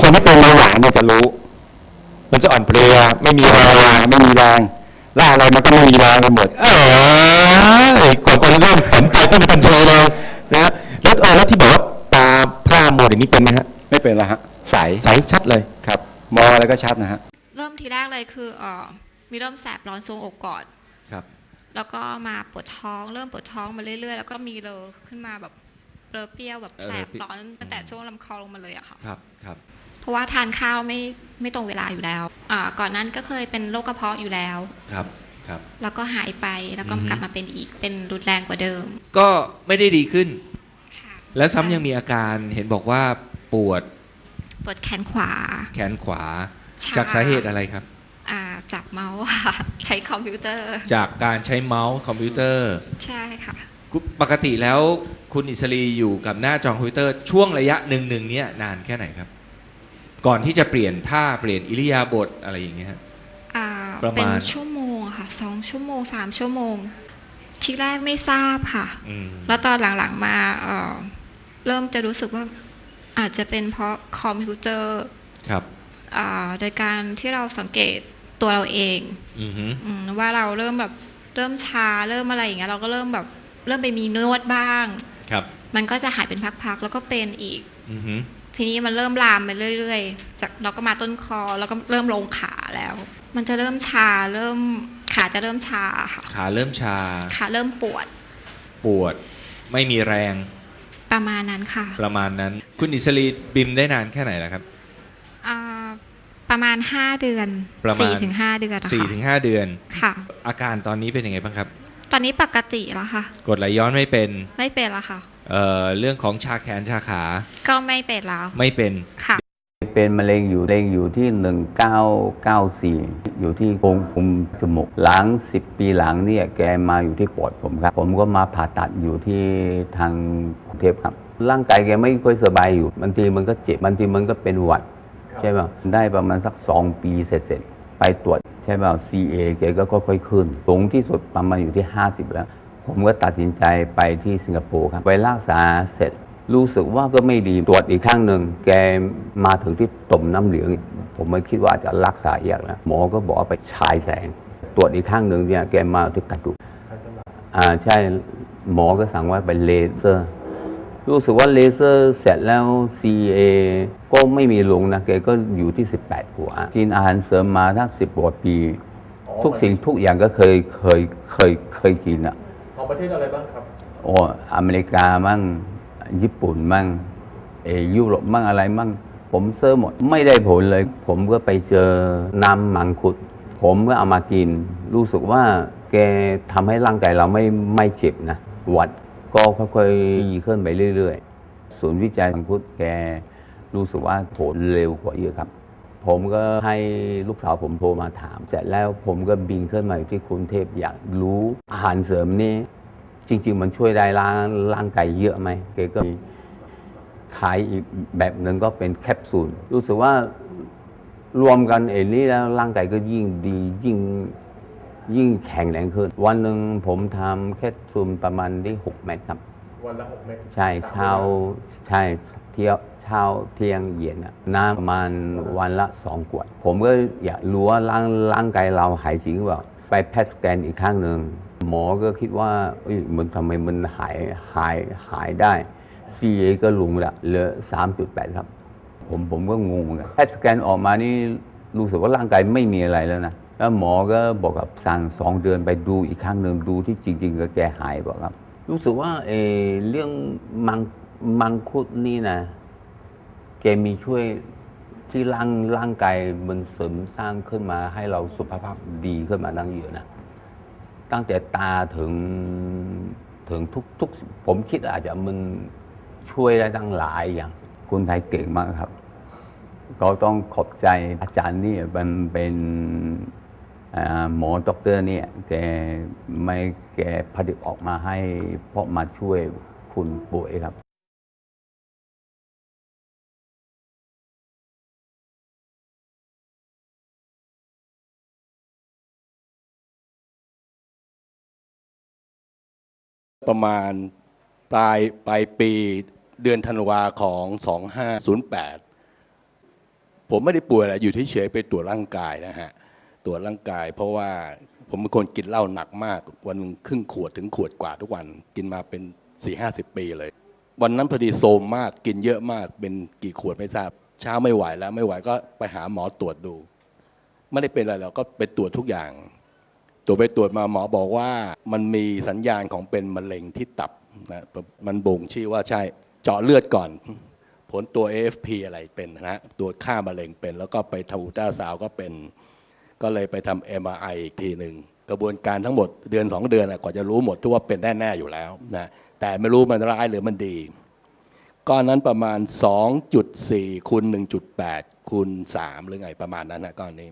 คนที่เป็นเบาหวานเนี่ยจะรู้ มันจะอ่อนเพลียไม่มีมีแรแรงงไม่มีแรงล่าอะไรมันก็ไม่มีแรงไปหมดเอ้ยคนคนเริ่มสนใจขึ้นมาทันทีเลยนะฮะแล้วเออแล้วที่บอกว่าตาพร่ามัวอย่างนี้เป็นไหมฮะ ไม่เป็นละฮะใสใสชัดเลยครับ มองอะไรก็ชัดนะฮะเริ่มทีแรกเลยคือเออมีเริ่มแสบร้อนทรวงอกก่อนครับ แล้วก็มาปวดท้อง เริ่มปวดท้องมาเรื่อยๆ แล้วก็มีเลอขึ้นมาแบบเลอเปรี้ยวแบบแสบร้อนตั้งแต่ช่วงลำคอลงมาเลยอะค่ะครับครับ เพราะว่าทานข้าวไม่ไม่ตรงเวลาอยู่แล้วอ่าก่อนนั้นก็เคยเป็นโรคกระเพาะอยู่แล้วครับครับ แล้วก็หายไปแล้วก็อือฮึกลับมาเป็นอีกเป็นรุนแรงกว่าเดิม ก็ไม่ได้ดีขึ้นค่ะแล้วซ้ำยังมีอาการเห็นบอกว่าปวด ปวดแขนขวา แขนขวาชจากสาเหตุอะไรครับอ่าจับเมาส์ค่ะใช้คอมพิวเตอร์ จากการใช้เมาส์คอมพิวเตอร์ ใช่ค่ะปกติแล้วคุณอิสรีอยู่กับหน้าจอคอมพิวเตอร์ช่วงระยะหนึ่งหนึ่งๆเนี้ยนานแค่ไหนครับ ก่อนที่จะเปลี่ยนท่าเปลี่ยนอิริยาบถอะไรอย่างเงี้ยฮะ อ่าประมาณ เป็นชั่วโมงค่ะสองชั่วโมงสามชั่วโมง ทีแรกไม่ทราบค่ะ อืมแล้วตอนหลังๆมาเอ่อเริ่มจะรู้สึกว่าอาจจะเป็นเพราะคอมพิวเตอร์ครับ อ่าโดยการที่เราสังเกตตัวเราเองอือฮึอมว่าเราเริ่มแบบเริ่มชาเริ่มอะไรอย่างเงี้ยเราก็เริ่มแบบเริ่มไปมีเนื้อวัดบ้าง ครับ มันก็จะหายเป็นพักๆ แล้วก็เป็นอีก อือฮึ ทีนี้มันเริ่มลามไปเรื่อยๆ จากเราก็มาต้นคอแล้วก็เริ่มลงขาแล้ว มันจะเริ่มชาเริ่มขาจะเริ่มชาค่ะขาเริ่มชา ขาเริ่มปวด ปวดไม่มีแรงประมาณนั้นค่ะ ประมาณนั้น คุณอิสรีบิมได้นานแค่ไหนแล้วครับอ่าประมาณ 5 เดือนประมาณสี่ถึงห้าเดือนอะสี่ค่ะถึงห้าเดือนค่ะอาการตอนนี้เป็นยังไงบ้างครับ ตอนนี้ปกติแล้วค่ะ กดไหลย้อนไม่เป็น ไม่เป็นแล้วค่ะ เอ่อเรื่องของชาแขนชาขา ก็ไม่เป็นแล้ว ไม่เป็น ค่ะ เป็นมะเร็งอยู่มะเร็งอยู่ที่ 1994 อยู่ที่โพรงคุมจมูกหลัง 10 ปีหลังเนี่ยแกมาอยู่ที่ปอดผมครับ ผมก็มาผ่าตัดอยู่ที่ทางกรุงเทพครับ ร่างกายแกไม่ค่อยสบายอยู่บางทีมันก็เจ็บบางทีมันก็เป็นหวัด ใช่ไหมได้ประมาณสัก 2 ปีเสร็จๆ ไปตรวจใช่ไหม CA แกก็ค่อยๆขึ้น สูงที่สุดประมาณอยู่ที่ 50 แล้ว ผมก็ตัดสินใจไปที่สิงคโปร์ครับ ไปรักษาเสร็จ รู้สึกว่าก็ไม่ดีตรวจอีกครั้งหนึ่ง แกมาถึงที่ต่มน้ำเหลือง ผมไม่คิดว่าจะรักษายากนะหมอก็บอกไปฉายแสง ตรวจอีกครั้งหนึ่งเนี่ยแกมาที่กระดูกอ่าใช่หมอก็สั่งว่าไปเลเซอร์ รู้สึกว่าเลเซอร์เสร็จแล้ว CA ก็ไม่มีลงนะแกก็อยู่ที่ 18 กว่ากินอาหารเสริมมาทั้ง10กว่าปี ทุกสิ่งทุกอย่างก็เคยเคยเคยเคยกินอะของประเทศอะไรบ้างครับโอ้อเมริกามั่งญี่ปุ่นมั่งเออยุโรปมั่งอะไรมั่งผมเซิร์ชหมดไม่ได้ผลเลย ผมก็ไปเจอน้ำมังคุด ผมก็เอามากิน รู้สึกว่าแกทำให้ร่างกายเราไม่ไม่เจ็บนะ หวัด ก็ค่อยๆดีขึ้นไปเรื่อยๆ ศูนย์วิจัยมังคุดแกรู้สึกว่าผลเร็วกว่าเยอะครับ ผมก็ให้ลูกสาวผมโทรมาถาม เสร็จแล้วผมก็บินขึ้นมาอยู่ที่กรุงเทพอยากรู้อาหารเสริมนี่จริง ๆ มันช่วยได้ร่างร่างกายเยอะไหมแกก็ขายอีกแบบหนึ่งก็เป็นแคปซูลรู้สึกว่ารวมกันเอ็นนี้แล้วร่างกายก็ยิ่งดียิ่ง ยิ่งแข็งแรงขึ้น วันหนึ่งผมทำแคปซูลประมาณที่ 6 เม็ดครับ วันละหกเม็ดใช่เช้าใช่เที่ยวเช้าเที่ยงเย็นอะน้ำประมาณวันละสองขวด ผมก็อยากรู้ว่าร่างร่างกายเราหายจริงหรือเปล่าไปแพทย์สแกนอีกครั้งหนึ่งหมอก็คิดว่าเอ้ยมันทำไมมันหายหายหายได้ CA ก็ลงละเหลือ 3.8 ครับ ผมผมก็งงเหมือนกันแพทย์สแกนออกมานี่รู้สึกว่าร่างกายไม่มีอะไรแล้วนะ แล้วหมอก็บอกกับสั่งสองเดือนไปดูอีกครั้งหนึ่งดูที่จริงๆก็แกหายบอกครับ รู้สึกว่าเอเรื่องมังมังคุดนี่นะ แกมีช่วยที่ร่างร่างกายมันเสริมสร้างขึ้นมาให้เราสุขภาพดีขึ้นมาตั้งเยอะนะ ตั้งแต่ตาถึงถึงทุกทุกผมคิดอาจจะมันช่วยได้ตั้งหลายอย่างคุณไทยเก่งมากครับก็ต้องขอบใจอาจารย์นี่มันเป็น หมอด็อกเตอร์เนี่ยแกไม่แกผลิตออกมาให้เพราะมาช่วยคุณป่วยครับประมาณปลายปลายปีเดือนธันวาของ 2508 ผมไม่ได้ป่วยอะไรอยู่เฉยๆไปตรวจร่างกายนะฮะ ตรวจร่างกาย เพราะว่าผมเป็นคนกินเหล้าหนักมาก วันหนึ่งครึ่งขวดถึงขวดกว่าทุกวัน กินมาเป็นสี่ห้าสิบปีเลย วันนั้นพอดีโซมมากกินเยอะมากเป็นกี่ขวดไม่ทราบ เช้าไม่ไหวแล้วไม่ไหวก็ไปหาหมอตรวจดู ไม่ได้เป็นอะไรหรอกก็ไปตรวจทุกอย่างตรวจไปตรวจมาหมอบอกว่ามันมีสัญญาณของเป็นมะเร็งที่ตับนะมันบ่งชี้ว่าใช่เจาะเลือดก่อน ผลตัว AFP อะไรเป็นนะตัวจค่ามะเร็งเป็น แล้วก็ไปทำอุตราซาวก็เป็น ก็เลยไปทำ MRI อีกทีหนึ่งกระบวนการทั้งหมดเดือน 2 เดือนกว่าจะรู้หมดทุกว่าเป็นแน่ ๆ อยู่แล้วนะแต่ไม่รู้มันร้ายหรือมันดีก้อนนั้นประมาณ 2.4คูณ1.8คูณ3หรือไงประมาณนั้นนะก้อนนี้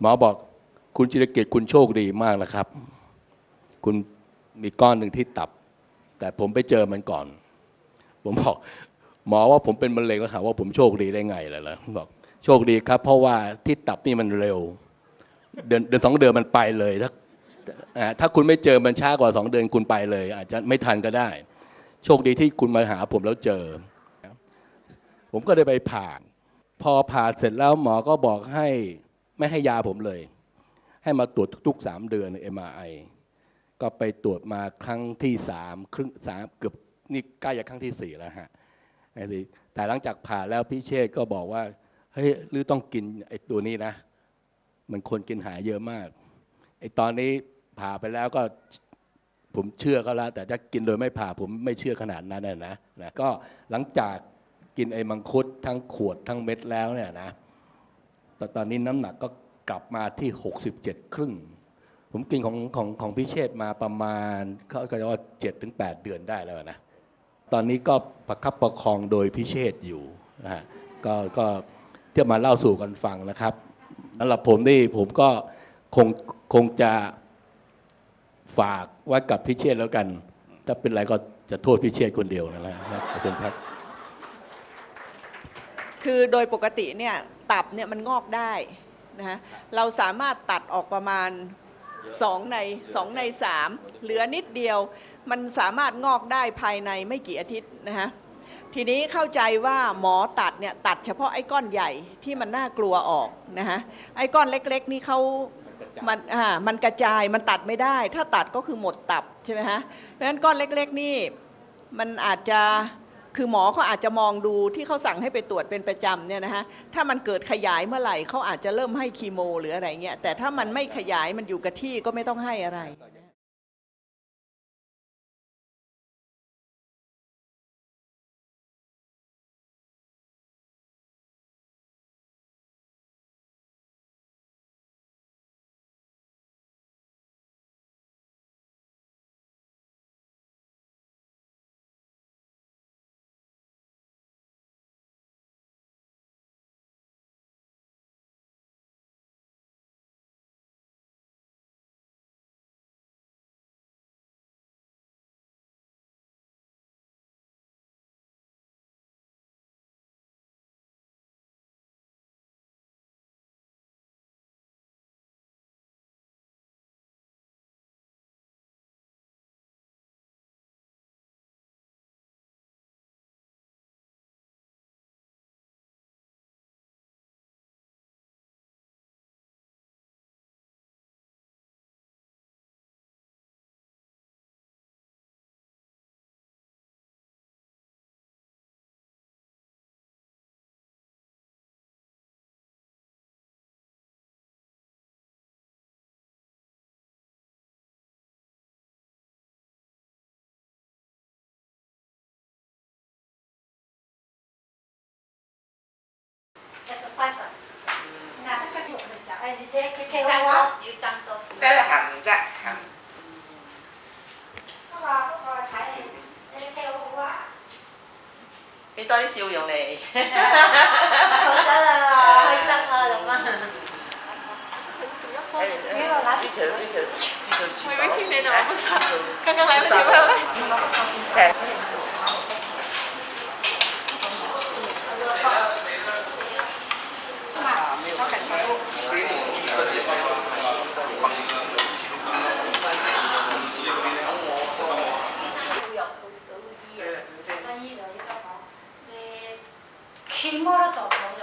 หมอบอกคุณจิรเกิคุณโชคดีมากนะครับ คุณมีก้อนหนึ่งที่ตับ แต่ผมไปเจอมันก่อน ผมบอกหมอว่าผมเป็นมะเร็งแล้วหามว่าผมโชคดีได้ไงล่ะล่ะบอก โชคดีครับ เพราะว่าที่ตับนี่มันเร็ว เดือนเดือนสองเดือนมันไปเลยถ้าถ้าคุณไม่เจอมันช้ากว่าสองเดือนคุณไปเลย อาจจะไม่ทันก็ได้ โชคดีที่คุณมาหาผมแล้วเจอ ผมก็เลยไปผ่าพอผ่าเสร็จแล้วหมอก็บอกให้ไม่ให้ยาผมเลย ให้มาตรวจทุกๆสามเดือน MRI ก็ไปตรวจมาครั้งที่สามครึ่งสามเกือบนี่ใกล้จะครั้งที่สี่แล้วฮะไอสิแต่หลังจากผ่าแล้วพี่เชษก็บอกว่า เฮ้ยหรือต้องกินไอ้ตัวนี้นะ มันคนกินหายเยอะมากไอ้ตอนนี้ผ่าไปแล้วก็ผมเชื่อก็แล้วแต่ถ้ากินโดยไม่ผ่าผมไม่เชื่อขนาดนั้นนะนะนะก็หลังจากกินไอ้มังคุดทั้งขวดทั้งเม็ดแล้วเนี่ยนะแต่ตอนนี้น้ำหนักก็กลับมาที่ 67 ครึ่ง ผมกินของของของพี่เชษมาประมาณเขาก็จะว่าเจ็ดถึงแปดเดือนได้แล้วนะ ตอนนี้ก็ประคับประคองโดยพิเชษอยู่นะฮะก็ก็ ที่มาเล่าสู่กันฟังนะครับสำหรับผมนี่ผมก็คงคงจะฝากไว้กับพิเชษแล้วกัน ถ้าเป็นไรก็จะโทษพิเชษคนเดียวนั่นแหละนะขอบคุณครับ คือโดยปกติเนี่ยตับเนี่ยมันงอกได้นะฮะเราสามารถตัดออกประมาณ2ใน2ใน3เหลือนิดเดียว มันสามารถงอกได้ภายในไม่กี่อาทิตย์นะฮะ ทีนี้เข้าใจว่าหมอตัดเนี่ยตัดเฉพาะไอ้ก้อนใหญ่ที่มันน่ากลัวออกนะฮะไอ้ก้อนเล็กๆนี่เขามันอ่ามันกระจายมันตัดไม่ได้ ถ้าตัดก็คือหมดตับใช่ไหมฮะเพราะฉะนั้นก้อนเล็กๆนี่มันอาจจะคือหมอเขาอาจจะมองดูที่เขาสั่งให้ไปตรวจเป็นประจำเนี่ยนะฮะถ้ามันเกิดขยายเมื่อไหร่เขาอาจจะเริ่มให้คีโม หรืออะไรเงี้ยแต่ถ้ามันไม่ขยายมันอยู่กับที่ก็ไม่ต้องให้อะไร 睇佢跳舞啊，少增多少。得啦，行啫，行。不過不過睇你你跳舞啊，俾多啲笑容你。好得啦，開心啊咁啊。哎哎，呢條呢條呢條。我以為聽你的，我不知道。剛剛來不及 佢佢会医啊，得医疗医生讲，你 chemo 都做唔到咗，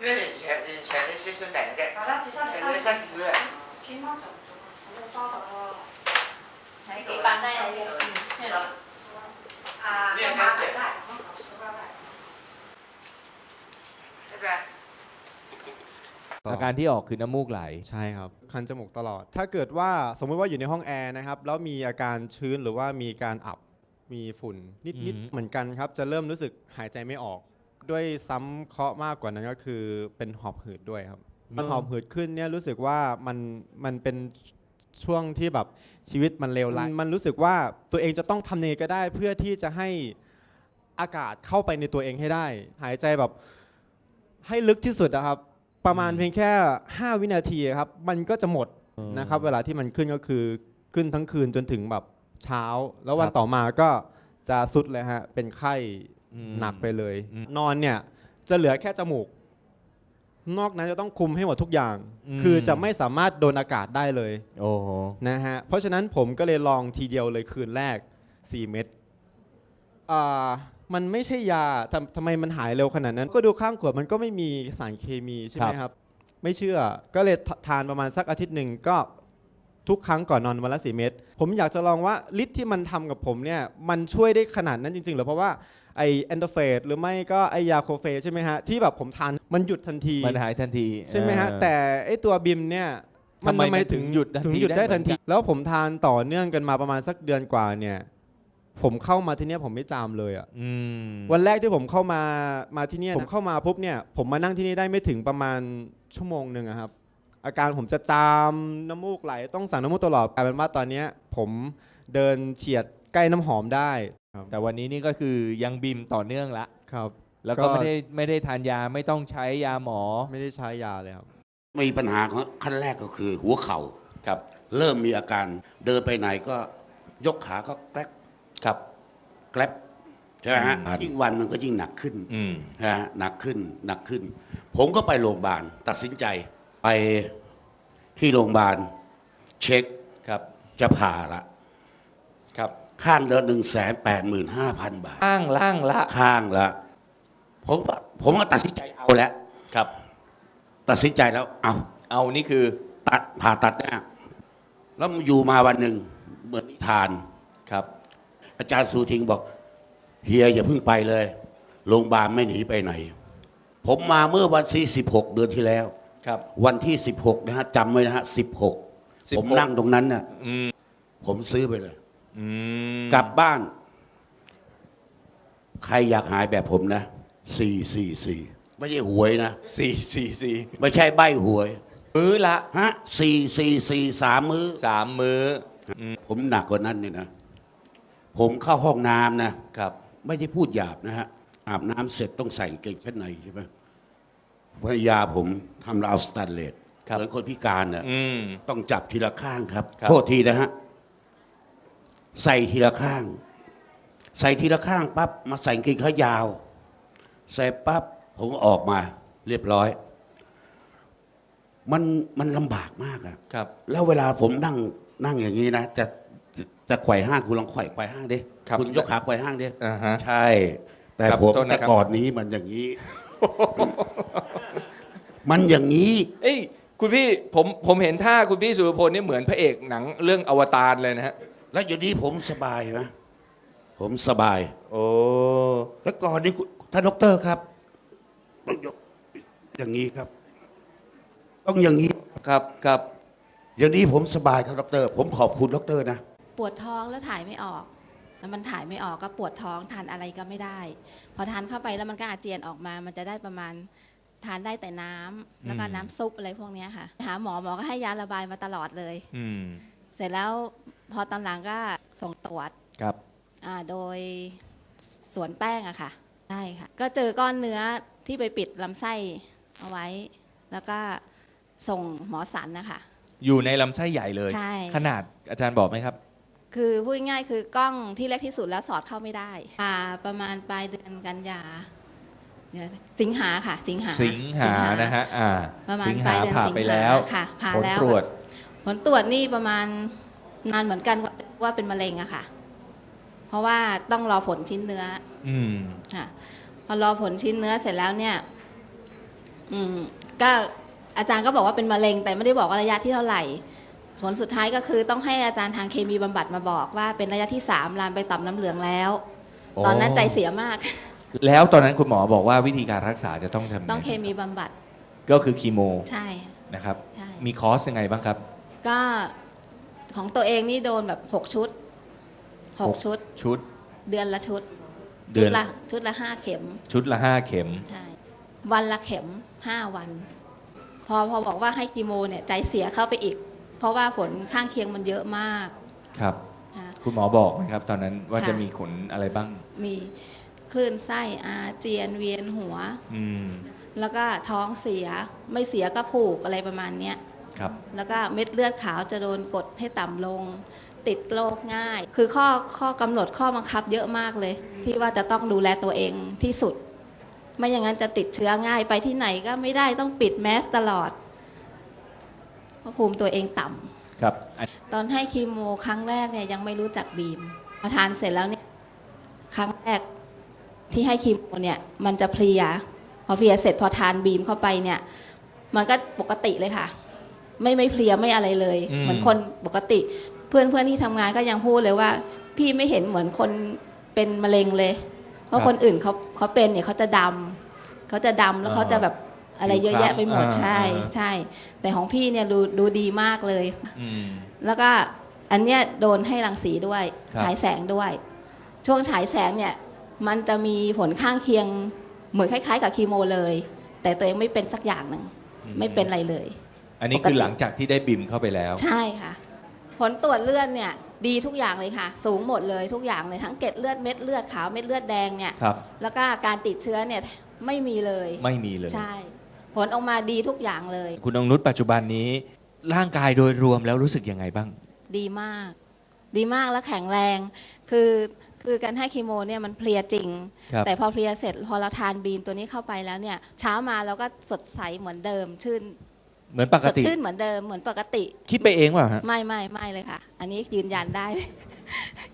因为以前以前那些是两个，好了，就算你两个三十个。天猫走，我包到了。还给搬来的，嗯，是了。啊，要八百块，我们搞十八块。对不对？ อาการที่ออกคือน้ำมูกไหล ใช่ครับ คันจมูกตลอด ถ้าเกิดว่าสมมติว่าอยู่ในห้องแอร์นะครับ แล้วมีอาการชื้นหรือว่ามีการอับ มีฝุ่นนิดอือฮึๆเหมือนกันครับ จะเริ่มรู้สึกหายใจไม่ออก ด้วยซ้ำเคราะห์มากกว่านั้นก็คือเป็นหอบหืดด้วยครับ มันหอบหืดขึ้นเนี่ยรู้สึกว่ามันมันเป็นช่วงที่แบบชีวิตมันเลวร้ายมันรู้สึกว่าตัวเองจะต้องทำยังไงก็ได้ เพื่อที่จะให้อากาศเข้าไปในตัวเองให้ได้ หายใจแบบให้ลึกที่สุดนะครับ ประมาณเพียงแค่ 5 วินาทีครับ มันก็จะหมดนะครับ เวลาที่มันขึ้นก็คือขึ้นทั้งคืนจนถึงแบบเช้า แล้ววันครับต่อมาก็จะสุดเลยฮะ เป็นไข้อืมหนักไปเลยอืมนอนเนี่ยจะเหลือแค่จมูก นอกนั้นจะต้องคุมให้หมดทุกอย่างอืมคือจะไม่สามารถโดนอากาศได้เลยโอ้โหนะฮะ เพราะฉะนั้นผมก็เลยลองทีเดียวเลยคืนแรก 4 เม็ดอ่า มันไม่ใช่ยาทำทำไมมันหายเร็วขนาดนั้น ก็ดูข้างขวดมันก็ไม่มีสารเคมีใช่ไหมครับ ไม่เชื่อก็เลยททานประมาณสักอาทิตย์หนึ่งก็ทุกครั้งก่อนนอนวันละสี่เม็ดผมอยากจะลองว่าฤทธิ์ที่มันทำกับผมเนี่ยมันช่วยได้ขนาดนั้นจริงๆเหรอเพราะว่าไอแอนโดเฟสหรือไม่ก็ไอยาโคเฟสใช่ไหมฮะ ที่แบบผมทานมันหยุดทันที มันหายทันที ใช่ไหมฮะเออแต่ไอตัวบิมเนี่ยทำไมมันถึงหยุดทันทีถึงหยุดได้ได้เหมืทัอนนกัทีนแล้วผมทานต่อเนื่องกันมาประมาณสักเดือนกว่าเนี่ย ผมเข้ามาที่เนี่ยผมไม่จามเลยอะอืมวันแรกที่ผมเข้ามามาที่เนี่ยผมเข้ามาปุ๊บเนี่ยผมมานั่งที่นี่ได้ไม่ถึงประมาณชั่วโมงหนึ่งอะครับ อาการผมจะจามน้ำมูกไหลต้องสั่งน้ำมูกตลอดกลายเป็นว่าตอนเนี้ยผมเดินเฉียดใกล้น้ำหอมได้ครับแต่วันนี้นี่ก็คือยังบิมต่อเนื่องละครับ แล้วก็ก็ไม่ได้ไม่ได้ทานยาไม่ต้องใช้ยาหมอไม่ได้ใช้ยาเลยครับ มีปัญหาของขั้นแรกก็คือหัวเข่าครับ เริ่มมีอาการเดินไปไหนก็ยกขาก็แกลบ ครับแกลบใช่ไหมฮะอืมยิ่งวันมันก็ยิ่งหนักขึ้นอืม นะฮะหนักขึ้นหนักขึ้น ผมก็ไปโรงพยาบาลตัดสินใจไปที่โรงพยาบาลเช็คครับจะผ่าละครับข้างเดือนหนึ่งแสนแปดหมื่นห้าพันบาท อ้างล่างละข้างละผมก็ผมก็ตัดสินใจเอาแล้ว ครับ ตัดสินใจแล้ว เอาเอานี่คือตัดผ่าตัดแน่แล้วอยู่มาวันหนึ่งเหมือนนิทาน ครับ อาจารย์สูทิงบอกเฮียอย่าเพิ่งไปเลยโรงพยาบาลไม่หนีไปไหน ผมมาเมื่อวันที่16 เดือนที่แล้ว ครับ วันที่ 16 นะฮะจำไว้นะฮะ16 ผมนั่งตรงนั้นน่ะอืมผมซื้อไปเลย อืมกลับบ้าน ใครอยากหายแบบผมนะสี่สี่สี่ไม่ใช่หวยนะ สี่สี่สี่ไม่ใช่ใบหวย มื้อละฮะสี่สี่สี่สามมื้อสามมื้อ ผมหนักกว่านั้นเนี่ยนะ ผมเข้าห้องน้ำนะครับ ไม่ได้พูดหยาบนะฮะอาบน้ำเสร็จต้องใส่กางเกงชั้นในใช่ไหมภรรยาผมทำราวสแตนเลสครับ เหมือนคนพิการน่ะอืม ต้องจับทีละข้างครับครับ โทษทีนะฮะใส่ทีละข้าง ใส่ทีละข้างปั๊บมาใส่กางเกงขายาว ใส่ปั๊บผมออกมา เรียบร้อย มันมันลำบากมากอะ ครับ แล้วเวลาผมนั่งนั่งอย่างนี้นะจะ จะจะไขว่ห้างคุณลองไขว่ไขว่ห้างดิครับณยกขาไขว่ห้างดิอ่าฮะ ใช่ แต่ครับผมโทษนะครับแต่ก่อนนี้มันอย่างนี้ มันอย่างนี้ เอ้ยคุณพี่ผมผมเห็นท่าคุณพี่สุรพลนี่เหมือนพระเอกหนังเรื่องอวตารเลยนะฮะแล้วอยู่นี้ผมสบายไหมผมสบาย โอ้แล้วก่อนนี้คุณท่านดอกเตอรครับต้องยกอย่างนี้ครับ ต้องอย่างนี้ ครับครับอย่างนี้ผมสบายครับดอกเตอรผมขอบคุณดอกเตอรนะ ปวดท้องแล้วถ่ายไม่ออก แล้วมันถ่ายไม่ออกก็ปวดท้องทานอะไรก็ไม่ได้ พอทานเข้าไปแล้วมันก็อาเจียนออกมา มันจะได้ประมาณทานได้แต่น้ำแล้วก็อืมน้ำซุปอะไรพวกเนี้ยค่ะ หาหมอหมอก็ให้ยาระบายมาตลอดเลย อืมเสร็จแล้วพอตอนหลังก็ส่งตรวจครับอ่าโดยสวนแป้งอะค่ะใช่ค่ะ ก็เจอก้อนเนื้อที่ไปปิดลำไส้เอาไว้ แล้วก็ส่งหมอสันนะคะ อยู่ในลำไส้ใหญ่เลยใช่ขนาดอาจารย์บอกไหมครับ คือพูดง่ายๆคือกล้องที่เล็กที่สุดแล้วสอดเข้าไม่ได้ผ่าประมาณปลายเดือนกันยาเดี๋ยวสิงหาค่ะ สิงหาสิงหานะฮะอ่าประมาณสิงปลาหายเดือนผ่าสิงไปหาแล้วค่ะผ่าผลแล้วตรวจผลตรวจนี่ประมาณนานเหมือนกันกว่าจะรู้ว่าเป็นมะเร็งอะค่ะ เพราะว่าต้องรอผลชิ้นเนื้ออืมค่ะพอรอผลชิ้นเนื้อเสร็จแล้วเนี่ย อืมก็อาจารย์ก็บอกว่าเป็นมะเร็ง แต่ไม่ได้บอกว่าระยะที่เท่าไหร่ ผลสุดท้ายก็คือต้องให้อาจารย์ทางเคมีบำบัดมาบอกว่าเป็นระยะที่ 3 ลามไปต่อมน้ำเหลืองแล้วโอ้ตอนนั้นใจเสียมาก แล้วตอนนั้นคุณหมอบอกว่าวิธีการรักษาจะต้องทำยังไงต้องเคมีบำบัด ก็คือคีโม ใช่นะครับใช่มีคอร์สยังไงบ้างครับ ก็ของตัวเองนี่โดนแบบ 6 ชุดหก6ชุด ชุด เดือนละชุด เดืชุอดนละชุดละห้าเข็ม ชุดละห้าเข็มใช่วันละเข็มห้าวัน พอพอบอกว่าให้กีโมเนี่ยใจเสียเข้าไปอีก เพราะว่าผลข้างเคียงมันเยอะมากครับ ค่ะ คุณหมอบอกไหมครับ ตอนนั้นว่าค่ะ จะมีผลอะไรบ้าง มีคลื่นไส้อาเจียนเวียนหัว อืมแล้วก็ท้องเสียไม่เสียก็ผูกอะไรประมาณเนี้ย ครับ แล้วก็เม็ดเลือดขาวจะโดนกดให้ต่ำลง ติดโรคง่าย คือข้อข้อกำหนดข้อบังคับเยอะมากเลย ที่ว่าจะต้องดูแลตัวเองที่สุด ไม่อย่างนั้นจะติดเชื้อง่ายไปที่ไหนก็ไม่ได้ต้องปิดแมสตลอดเพ ราะภูมิตัวเองต่ำครับอันตอนให้คีโมครั้งแรกเนี่ยยังไม่รู้จักบีมพอทานเสร็จแล้วเนี่ยครั้งแรกที่ให้คีโมเนี่ยมันจะเพลีย พอเพลียเสร็จพอทานบีมเข้าไปเนี่ย มันก็ปกติเลยค่ะ ไม่ไม่เพลียไม่อะไรเลยอืมเหมือนคนปกติ เพื่อนเพื่อนที่ทำงานก็ยังพูดเลยว่า พี่ไม่เห็นเหมือนคนเป็นมะเร็งเลย เพราะคนอื่นเขาเขาเป็นเนี่ยเขาจะดำเขาจะดำแล้วเขาจะแบบ อะไรเยอะแยะไปหมดใช่ใช่ แต่ของพี่เนี่ยดูดูดีมากเลยอืมแล้วก็อันเนี้ยโดนให้รังสีด้วยครับฉายแสงด้วย ช่วงฉายแสงเนี่ย มันจะมีผลข้างเคียงเหมือนคล้าย ๆ กับคีโมเลย แต่ตัวเองไม่เป็นสักอย่างหนึ่งไม่เป็นอะไรเลย อันนี้ปกติคือหลังจากที่ได้บิมเข้าไปแล้ว ใช่ค่ะ ผลตรวจเลือดเนี่ยดีทุกอย่างเลยค่ะ สูงหมดเลยทุกอย่างเลยทั้งเกล็ดเลือดเม็ดเลือดขาวเม็ดเลือดแดงเนี่ยครับแล้วก็การติดเชื้อเนี่ยไม่มีเลย ไม่มีเลยใช่ ผลออกมาดีทุกอย่างเลย คุณองนุชปัจจุบันนี้ร่างกายโดยรวมแล้วรู้สึกยังไงบ้าง ดีมาก ดีมากและแข็งแรง คือคือการให้คีโมเนี่ยมันเพลียจริง ครับ แต่พอเพลียเสร็จพอเราทานบีมตัวนี้เข้าไปแล้วเนี่ย เช้ามาเราก็สดใสเหมือนเดิม ชื่นเหมือนปกสดติ ชื่นเหมือนเดิมเหมือนปกติ คิดไปเองเปล่าฮะไม่ไม่ไม่เลยค่ะ อันนี้ยืนยันได้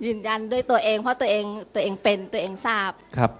ยืนยันด้วยตัวเอง เพราะตัวเองตัวเองเป็นตัวเองทราบ ครับ